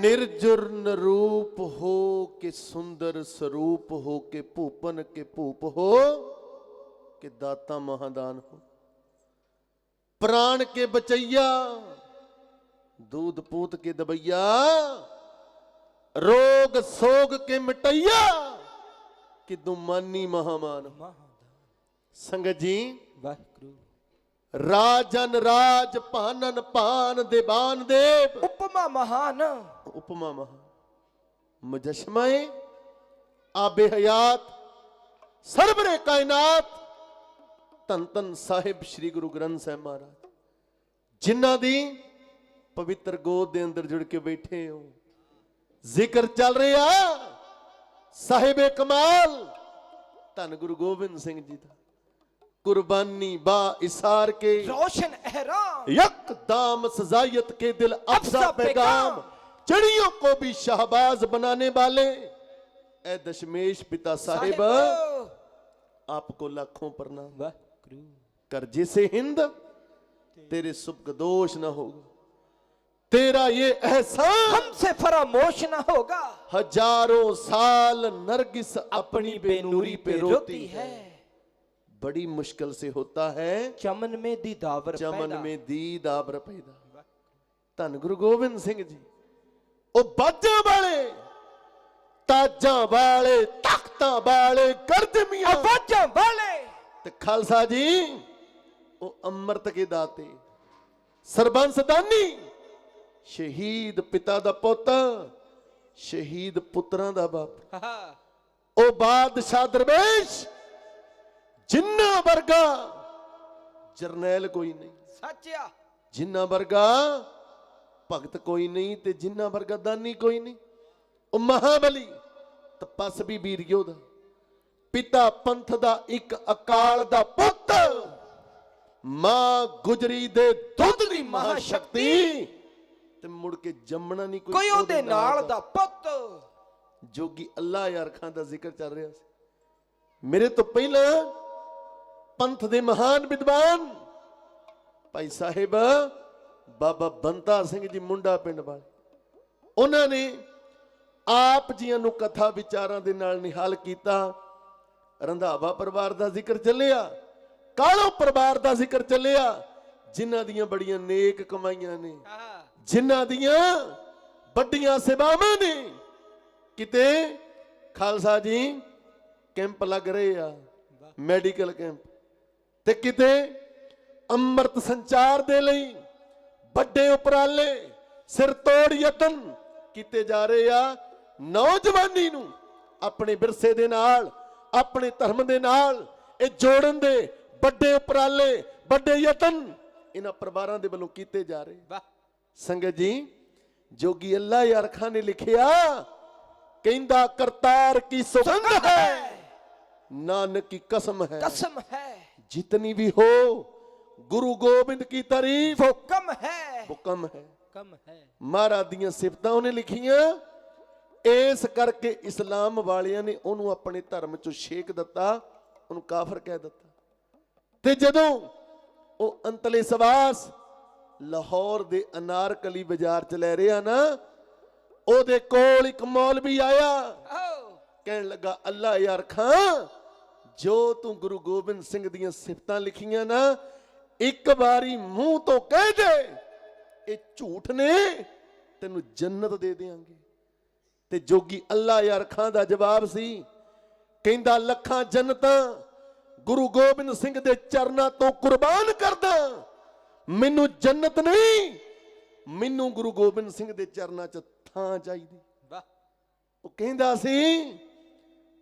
ਨਿਰਜੁਰ ਰੂਪ ਹੋ ਕੇ ਸੁੰਦਰ ਸਰੂਪ ਹੋ ਕੇ ਭੂਪਨ ਕੇ ਭੂਪ ਹੋ ਕਿ ਦਾਤਾ ਮਹਾਦਾਨ ਹੋ ਪ੍ਰਾਣ ਕੇ ਬਚਈਆ दूध पूत के दबैया रोग सोग के मिटैया कि दुमानी महामान हो। संगत जी ਵਾਹਿਗੁਰੂ ਰਾਜਨ ਰਾਜ ਭਾਨਨ ਭਾਨ ਦੇਵਾਨ ਦੇਵ। ਉਪਮਾ ਮਹਾਨ। ਉਪਮਾ ਮਹਾਨ। ਮੁਜਸ਼ਮਾਏ ਆਬੇ ਹਯਾਤ ਸਰਬਰੇ ਕਾਇਨਾਤ ਤਨ ਤਨ ਸਾਹਿਬ ਸ੍ਰੀ ਗੁਰੂ ਗ੍ਰੰਥ ਸਾਹਿਬ ਮਹਾਰਾਜ। ਜਿਨ੍ਹਾਂ ਦੀ ਪਵਿੱਤਰ ਗੋਦ ਦੇ ਅੰਦਰ ਜੁੜ ਕੇ ਬੈਠੇ ਹੋ। ਜ਼ਿਕਰ ਚੱਲ ਰਿਹਾ। ਸਾਹਿਬੇ ਕਮਾਲ। ਧੰਨ ਗੁਰੂ ਗੋਬਿੰਦ ਸਿੰਘ ਜੀ ਦਾ। कुर्बानी बा इसार के। रोशन यक दाम सजायत के दिल अफसा पैगाम। चिड़ियों को भी शाहबाज बनाने वाले। ए दशमेश पिता साहेब आपको लाखों पर नाम। कर्जे से हिंद तेरे सुपगदोष ना होगा। तेरा ये एहसान हमसे फरामोश ना होगा। हज़ारों साल नरगिस अपनी बेनूरी पे रोती है, है। बड़ी मुश्किल से होता है चमन में दीदावर ਚਮਨ पैदा। ਮੇ ਦੀਦ ਆਬਰ ਪੈਦਾ ਧੰਨ ਗੁਰੂ ਗੋਬਿੰਦ ਸਿੰਘ ਜੀ ਉਹ ਬਾਜਾਂ ਵਾਲੇ ਤਾਜਾਂ ਵਾਲੇ ਤਖਤਾਂ ਵਾਲੇ ਗਰਦਮੀਆਂ आवाजां वाले ਤੇ ਖਾਲਸਾ ਜੀ ਉਹ ਅੰਮ੍ਰਿਤ ਕੇ ਦਾਤੇ ਸਰਬੰਸ ਦਾਨੀ ਸ਼ਹੀਦ ਪਿਤਾ ਦਾ ਪੁੱਤ ਸ਼ਹੀਦ ਪੁੱਤਰਾਂ ਦਾ ਬਾਪ हाँ, ਉਹ ਬਾਦਸ਼ਾਹ ਦਰਵੇਸ਼ ਜਿੰਨਾ ਵਰਗਾ ਜਰਨੈਲ ਕੋਈ ਨਹੀਂ। ਸੱਚ ਆ ਜਿੰਨਾ ਵਰਗਾ ਭਗਤ ਕੋਈ ਨਹੀਂ ਤੇ ਜਿੰਨਾ ਵਰਗਾ ਦਾਨੀ ਕੋਈ ਨਹੀਂ। ਉਹ ਮਹਾਬਲੀ ਤਪਸ ਵੀ ਵੀਰ ਯੋਧਾ ਪਿਤਾ ਪੰਥ ਦਾ ਇੱਕ ਅਕਾਲ ਦਾ ਪੁੱਤ। ਮਾਂ ਗੁਜਰੀ ਦੇ ਦੁੱਧ ਦੀ ਮਹਾ ਸ਼ਕਤੀ ਤੇ ਮੁੜ ਕੇ ਜੰਮਣਾ ਨਹੀਂ ਕੋਈ ਉਹਦੇ ਨਾਲ ਦਾ। ਪੁੱਤ। ਜੋਗੀ ਅੱਲਾ ਯਾਰ ਖਾਂ ਦਾ ਜ਼ਿਕਰ ਚੱਲ ਰਿਹਾ ਸੀ। ਮੇਰੇ ਤੋਂ ਪਹਿਲਾਂ ਪੰਥ ਦੇ ਮਹਾਨ ਵਿਦਵਾਨ ਭਾਈ ਸਾਹਿਬ ਬਾਬਾ ਬੰਤਾ ਸਿੰਘ ਜੀ ਮੁੰਡਾ ਪਿੰਡ ਵਾਲੇ। ਉਹਨਾਂ ਨੇ ਆਪ ਜੀਆਂ ਨੂੰ ਕਥਾ ਵਿਚਾਰਾਂ ਦੇ ਨਾਲ ਨਿਹਾਲ ਕੀਤਾ। ਰੰਧਾਵਾ ਪਰਿਵਾਰ ਦਾ ਜ਼ਿਕਰ ਚੱਲਿਆ ਕਾਲੋ ਪਰਿਵਾਰ ਦਾ ਜ਼ਿਕਰ ਚੱਲਿਆ ਜਿਨ੍ਹਾਂ ਦੀਆਂ ਬੜੀਆਂ ਨੇਕ ਕਮਾਈਆਂ ਨੇ हाँ, ਜਿਨ੍ਹਾਂ ਦੀਆਂ ਵੱਡੀਆਂ ਸੇਵਾਵਾਂ ਨੇ। ਕਿਤੇ ਖਾਲਸਾ ਜੀ ਕੈਂਪ ਲੱਗ ਰਹੇ ਆ ਮੈਡੀਕਲ ਕੈਂਪ। ਤੇ ਕਿਤੇ ਅੰਮ੍ਰਿਤ ਸੰਚਾਰ ਦੇ ਲਈ ਵੱਡੇ ਉਪਰਾਲੇ ਸਿਰ ਤੋੜ ਯਤਨ ਕੀਤੇ ਜਾ ਰਹੇ ਆ ਨੌਜਵਾਨੀ ਨੂੰ ਆਪਣੇ ਵਿਰਸੇ ਦੇ ਨਾਲ ਆਪਣੇ ਧਰਮ ਦੇ ਨਾਲ ਇਹ ਜੋੜਨ ਦੇ ਵੱਡੇ ਉਪਰਾਲੇ ਵੱਡੇ ਯਤਨ ਇਹਨਾਂ ਪਰਿਵਾਰਾਂ ਦੇ ਵੱਲੋਂ ਕੀਤੇ ਜਾ ਰਹੇ। ਵਾਹ। ਸੰਗਤ ਜੀ ਜੋਗੀ ਅੱਲਾ ਯਾਰ ਖਾਨ ਨੇ ਲਿਖਿਆ ਕਹਿੰਦਾ ਕਰਤਾਰ ਕੀ ਸੁਗੰਧ ਹੈ ਨਾਨਕ ਕੀ ਕਸਮ ਹੈ। ਕਸਮ ਹੈ। ਜਿਤਨੀ ਵੀ ਹੋ ਗੁਰੂ ਗੋਬਿੰਦ ਕੀ ਤਾਰੀਫ वो कम है ਹੁਕਮ ਹੈ कम है ਮਹਾਰਾਜ ਦੀਆਂ ਸਿਫਤਾਂ ਉਹਨੇ ਲਿਖੀਆਂ ਇਸ ਕਰਕੇ ਇਸਲਾਮ ਵਾਲਿਆਂ ਨੇ ਉਹਨੂੰ ਆਪਣੇ ਧਰਮ ਚੋਂ ਛੇਕ ਦਿੱਤਾ ਉਹਨੂੰ ਕਾਫਰ ਕਹਿ ਦਿੱਤਾ ਤੇ ਜਦੋਂ ਉਹ ਅੰਤਲੇ ਸਵਾਸ ਲਾਹੌਰ ਦੇ ਅਨਾਰਕਲੀ ਬਾਜ਼ਾਰ ਚ ਲੈ ਰਿਹਾ ਨਾ ਉਹਦੇ ਕੋਲ ਇੱਕ ਮੌਲਵੀ ਆਇਆ ओ ਕਹਿਣ ਲੱਗਾ ਅੱਲਾ ਯਾਰ ਖਾਂ ਜੋ ਤੂੰ ਗੁਰੂ ਗੋਬਿੰਦ ਸਿੰਘ ਦੀਆਂ ਸਿਫਤਾਂ ਲਿਖੀਆਂ ਨਾ ਇੱਕ ਵਾਰੀ ਮੂੰਹ ਤੋਂ ਕਹਿ ਦੇ ਇਹ ਝੂਠ ਨੇ ਤੈਨੂੰ ਜੰਨਤ ਦੇ ਦੇਾਂਗੇ ਤੇ ਜੋਗੀ ਅੱਲਾ ਯਾਰ ਖਾਂ ਦਾ ਜਵਾਬ ਸੀ ਕਹਿੰਦਾ ਲੱਖਾਂ ਜੰਨਤਾਂ ਗੁਰੂ ਗੋਬਿੰਦ ਸਿੰਘ ਦੇ ਚਰਨਾਂ ਤੋਂ ਕੁਰਬਾਨ ਕਰਦਾ ਮੈਨੂੰ ਜੰਨਤ ਨਹੀਂ ਮੈਨੂੰ ਗੁਰੂ ਗੋਬਿੰਦ ਸਿੰਘ ਦੇ ਚਰਨਾਂ 'ਚ ਥਾਂ ਚਾਹੀਦੀ। वाह ਉਹ ਕਹਿੰਦਾ ਸੀ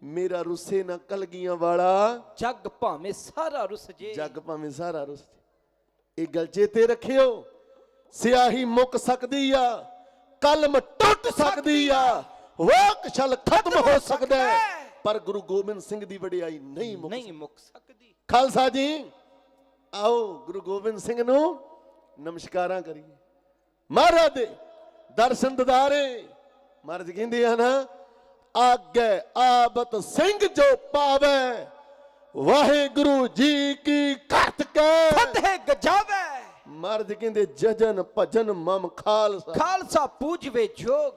ਮੇਰਾ ਰੁੱਸੇ ਨਾ ਕਲਗੀਆਂ ਵਾਲਾ। ਜੱਗ ਭਾਵੇਂ ਸਾਰਾ ਰੁੱਸ ਜੇ। ਜੱਗ ਭਾਵੇਂ ਸਾਰਾ ਰੁੱਸ ਜੇ। ਇਹ ਗੱਲ ਚੇਤੇ ਰੱਖਿਓ ਸਿਆਹੀ ਮੁੱਕ ਸਕਦੀ ਆ ਕਲਮ ਟੁੱਟ ਸਕਦੀ ਆ ਵਾਕ ਛਲ ਖਤਮ ਹੋ ਸਕਦਾ ਹੈ। ਪਰ ਗੁਰੂ ਗੋਬਿੰਦ ਸਿੰਘ ਦੀ ਵਡਿਆਈ ਨਹੀਂ ਮੁੱਕ ਨਹੀਂ ਮੁੱਕ ਸਕਦੀ। ਖਾਲਸਾ ਜੀ ਆਓ ਗੁਰੂ ਗੋਬਿੰਦ ਸਿੰਘ ਨੂੰ ਨਮਸਕਾਰਾਂ ਕਰੀਏ। ਮਹਾਰਾਜ ਦੇ ਦਰਸ਼ਨ ਦਿਦਾਰੇ। ਮਹਾਰਾਜ ਕਹਿੰਦੇ ਆ ਨਾ ਆਗੇ ਆਬਤ ਸਿੰਘ ਜੋ ਪਾਵੇ ਵਾਹਿਗੁਰੂ ਜੀ ਕੀ ਘਟ ਕੇ। ਫਤਿਹ ਗਜਾਵੇ। ਮਹਾਰਾਜ ਕਹਿੰਦੇ ਜਜਨ ਭਜਨ ਮਮ ਖਾਲਸਾ। ਖਾਲਸਾ ਪੂਜਵੇ ਜੋਗ।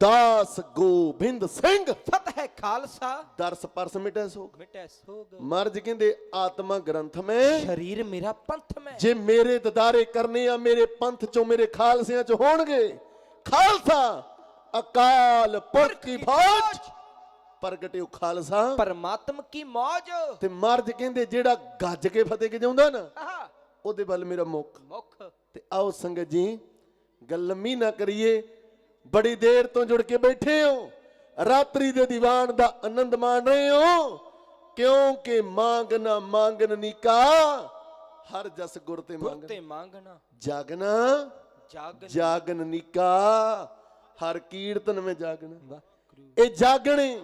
ਦਾਸ ਗੋਬਿੰਦ ਸਿੰਘ। ਫਤਿਹ ਖਾਲਸਾ। ਦਰਸ ਪਰਸ ਮਿਟੈ ਸੋਗ। ਮਿਟੈ ਸੋਗ। ਮਰਜ ਕਹਿੰਦੇ ਆਤਮਾ ਗ੍ਰੰਥ ਮੈਂ। ਸ਼ਰੀਰ ਮੇਰਾ ਪੰਥ ਮੈਂ। ਜੇ ਮੇਰੇ ਦਦਾਰੇ ਕਰਨੇ ਆ ਮੇਰੇ ਪੰਥ ਚੋਂ ਮੇਰੇ ਖਾਲਸਿਆਂ ਚ ਹੋਣਗੇ। ਖਾਲਸਾ! ਅਕਾਲ ਪੁਰਖ ਕੀ ਫੌਜ? ਪ੍ਰਗਟਿਓ ਖਾਲਸਾ। ਪਰਮਾਤਮ ਕੀ ਮੌਜ? ਤੇ ਮਰਜ ਕਹਿੰਦੇ ਜਿਹੜਾ ਗੱਜ ਕੇ ਫਤਿਹ ਕੇ ਜਾਉਂਦਾ ਨਾ ਉਹਦੇ ਵੱਲ ਮੇਰਾ ਮੁੱਖ। ਮੁਖ। ਤੇ ਆਓ ਸੰਗਤ ਜੀ ਗੱਲ ਲੰਮੀ ਨਾ ਕਰੀਏ ਬੜੀ ਦੇਰ ਤੋਂ ਜੁੜ ਕੇ ਬੈਠੇ ਹੋ। ਰਾਤਰੀ ਦੇ ਦੀਵਾਨ ਦਾ ਆਨੰਦ ਮਾਣ ਰਹੇ ਹੋ। ਕਿਉਂਕਿ ਮੰਗਣਾ ਮੰਗਨ ਨੀਕਾ ਹਰ ਜਸ ਗੁਰ ਤੇ ਗੁਰ ਮੰਗਣ। ਤੇ ਮੰਗਣਾ। ਜਾਗਣਾ ਜਾਗਨ ਜਾਗਨ ਨੀਕਾ। ਹਰ ਕੀਰਤਨ ਵਿੱਚ ਜਾਗਣਾ ਇਹ ਜਾਗਣੇ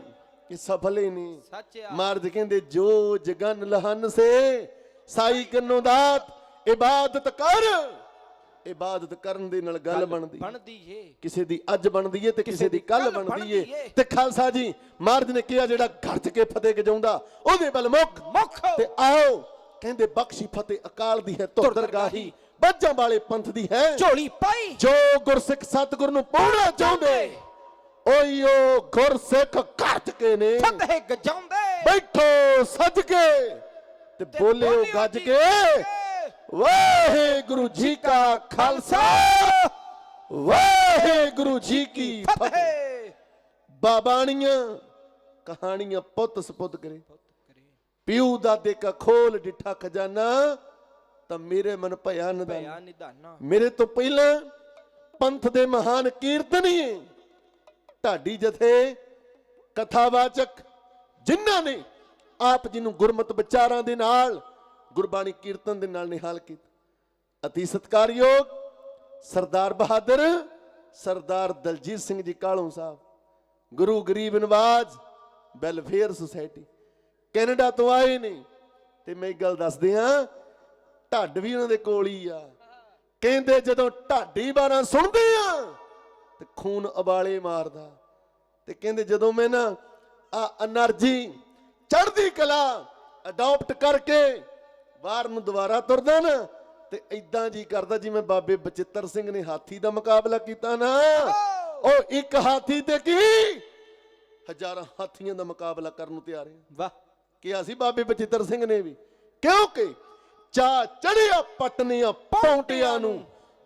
ਇਹ ਸਫਲੇ ਨਹੀਂ। ਸੱਚਿਆ। ਮਰਦ ਕਹਿੰਦੇ ਜੋ ਜਗਨ ਲਹਨ ਸੇ ਸਾਈ ਕੰਨੋ ਦਾਤ ਇਬਾਦਤ ਕਰ। ਇਬਾਦਤ ਕਰਨ ਦੇ ਨਾਲ ਗੱਲ ਬਣਦੀ ਬਣਦੀ ਏ। ਕਿਸੇ ਦੀ ਅੱਜ ਬਣਦੀ ਏ ਤੇ ਕਿਸੇ ਦੀ ਕੱਲ ਬਣਦੀ ਏ। ਤੇ ਖਾਲਸਾ ਜੀ ਮਰਦ ਨੇ ਕਿਹਾ ਜਿਹੜਾ ਗਰਜ ਕੇ ਫਤਿਹ ਗਜਾਉਂਦਾ ਉਹਦੇ ਬਲ ਮੁੱਖ। ਮੁਖ। ਤੇ ਆਓ ਕਹਿੰਦੇ ਬਖਸ਼ੀ ਫਤਿਹ ਅਕਾਲ ਦੀ ਹੈ ਧੁਰ ਦਰਗਾਹੀ। ਬੱਜਾਂ ਵਾਲੇ ਪੰਥ ਦੀ ਹੈ। ਝੋਲੀ ਪਾਈ। ਜੋ ਗੁਰਸਿੱਖ ਸਤਿਗੁਰ ਨੂੰ ਪਾਉਣਾ ਚਾਹੁੰਦੇ ਓਯੋ ਗੁਰਸਿੱਖ ਘਟ ਕੇ ਨੇ। ਫਤਿਹ ਗਜਾਉਂਦੇ। ਬੈਠੋ ਸੱਜ ਕੇ ਤੇ ਬੋਲਿਓ ਗੱਜ ਕੇ ਵਾਹਿਗੁਰੂ ਜੀ ਕਾ ਖਾਲਸਾ। ਵਾਹਿਗੁਰੂ ਜੀ ਕੀ ਫਤਿਹ। ਬਾਬਾਣੀਆਂ ਕਹਾਣੀਆਂ ਪੁੱਤ ਸਪੁੱਤ ਕਰੇ। ਪਿਉ ਦਾਦੇ ਕਾ ਖੋਲ ਡਿਠਾ ਖਜ਼ਾਨਾ ਤਾਂ ਮੇਰੇ ਮਨ ਭਇਆ ਨਦਾਨ ਭਇਆ ਨਿਧਾਨਾ। ਮੇਰੇ ਤੋਂ ਪਹਿਲਾਂ ਪੰਥ ਦੇ ਮਹਾਨ ਕੀਰਤਨੀਏ ਢਾਡੀ ਜਥੇ ਕਥਾਵਾਚਕ ਜਿਨ੍ਹਾਂ ਨੇ ਆਪ ਜੀ ਨੂੰ ਗੁਰਮਤ ਵਿਚਾਰਾਂ ਦੇ ਨਾਲ ਗੁਰਬਾਣੀ ਕੀਰਤਨ ਦੇ ਨਾਲ ਨਿਹਾਲ ਕੀਤਾ। ਅਤੀ ਸਤਕਾਰਯੋਗ ਸਰਦਾਰ ਬਹਾਦਰ ਸਰਦਾਰ ਦਲਜੀਤ ਸਿੰਘ ਜੀ ਕਾਲੋਂ ਸਾਹਿਬ ਗੁਰੂ ਗਰੀਬ ਨਵਾਜ ਵੈਲਫੇਅਰ ਸੁਸਾਇਟੀ। ਕੈਨੇਡਾ ਤੋਂ ਆਏ ਨੇ ਤੇ ਮੈਂ ਇੱਕ ਗੱਲ ਦੱਸਦੇ ਆ ਢੱਡ ਵੀ ਉਹਨਾਂ ਦੇ ਕੋਲ ਹੀ ਆ। ਕਹਿੰਦੇ ਜਦੋਂ ਢਾਡੀ ਬਾਰਾਂ ਸੁਣਦੇ ਆ ਤੇ ਖੂਨ ਉਬਾਲੇ ਮਾਰਦਾ। ਤੇ ਕਹਿੰਦੇ ਜਦੋਂ ਮੈਂ ਨਾ ਆ એનર્ਜੀ ਚੜ੍ਹਦੀ ਕਲਾ ਅਡਾਪਟ ਕਰਕੇ ਬਾਹਰ ਨੂੰ ਦੁਬਾਰਾ ਤੁਰਦਾ ਨਾ ਤੇ ਇਦਾਂ ਜੀ ਕਰਦਾ ਜਿਵੇਂ ਬਾਬੇ ਬਚਿੱਤਰ ਸਿੰਘ ਨੇ ਹਾਥੀ ਦਾ ਮੁਕਾਬਲਾ ਕੀਤਾ ਨਾ। ਉਹ ਇੱਕ ਹਾਥੀ ਤੇ ਕੀ? ਹਜ਼ਾਰਾਂ ਹਾਥੀਆਂ ਦਾ ਮੁਕਾਬਲਾ ਕਰਨ ਨੂੰ ਤਿਆਰ ਹੈ। ਵਾਹ। ਕਿਹਾ ਸੀ ਬਾਬੇ ਬਚਿੱਤਰ ਸਿੰਘ ਨੇ ਵੀ। ਕਿਉਂਕਿ ਚਾ ਚੜਿਆ ਪਟਨੀਆਂ ਪੌਂਟਿਆਂ ਨੂੰ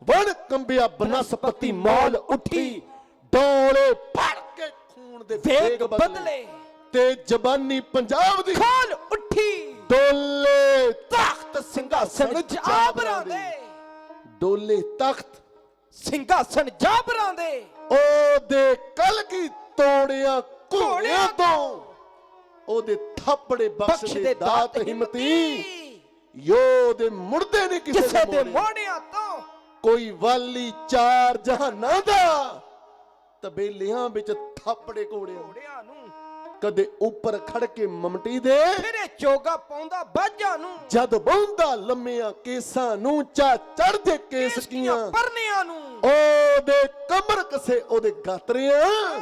ਵਣ ਕੰਬਿਆ ਬਨਸਪਤੀ ਮੌਲ ਉੱਠੀ ਡੋਲੇ ਫੜ ਕੇ ਖੂਨ ਦੇ ਵੇਗ ਬਦਲੇ। ਤੇ ਜ਼ਬਾਨੀ ਪੰਜਾਬ ਦੀ ਖਾਲ ਉੱਠੀ। ਡੋਲੇ ਤਖਤ ਸਿੰਘਾਸਣ ਜਾਬਰਾਂ ਦੇ। ਡੋਲੇ ਤਖਤ ਸਿੰਘਾਸਣ ਜਾਬਰਾਂ ਦੇ। ਉਹਦੇ ਕਲਗੀ ਤੋੜਿਆ ਘੋੜਿਆਂ ਤੋਂ ਉਹਦੇ ਥਾਪੜੇ ਬਖਸ਼ ਦੇ ਦਾਤ ਹਿੰਮਤੀ। ਯੋ ਦੇ ਮੁਰਦੇ ਨਹੀਂ ਕਿਸੇ ਦੇ ਦੇ ਮੋੜੇ ਮੋੜਿਆਂ ਤੋਂ। ਕੋਈ ਵਾਲੀ ਚਾਰ ਜਹਾਨਾਂ ਦਾ ਤਬੇਲਿਆਂ ਵਿੱਚ ਥਾਪੜੇ ਕੋੜਿਆਂ ਨੂੰ। ਕਦੇ ਉੱਪਰ ਖੜ ਕੇ ਮਮਟੀ ਦੇ। ਫਿਰੇ ਚੋਗਾ ਪਾਉਂਦਾ ਬਾਜਾਂ ਨੂੰ। ਜਦ ਬੌਂਦਾ ਲੰਮਿਆਂ ਕੇਸਾਂ ਨੂੰ ਚਾ ਚੜਦੇ ਕੇਸ ਕੀਆਂ। ਪਰਨਿਆਂ ਨੂੰ। ਉਹਦੇ ਕਮਰ ਕਸੇ ਉਹਦੇ ਗਾਤਰਿਆਂ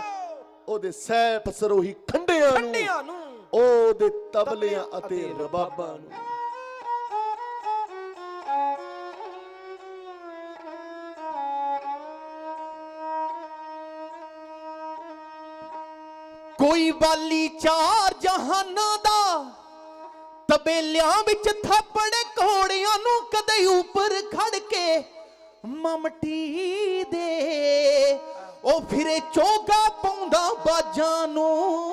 ਉਹਦੇ ਸੈਫ ਸਰੋਹੀ ਖੰਡਿਆਂ ਨੂੰ। ਖੰਡਿਆਂ ਨੂੰ। ਉਹਦੇ ਤਬਲਿਆਂ ਅਤੇ ਰਬਾਬਾਂ ਨੂੰ। ਕੋਈ ਵਾਲੀ ਚਾਰ ਜਹਾਨਾਂ ਦਾ ਤਬੇਲਿਆਂ ਵਿੱਚ ਥਾਪੜ ਘੋੜਿਆਂ ਨੂੰ ਕਦੇ ਉੱਪਰ ਖੜ ਕੇ ਮਮਟੀ ਦੇ। ਉਹ ਫਿਰੇ ਚੋਗਾ ਪਾਉਂਦਾ ਬਾਜਾਂ ਨੂੰ।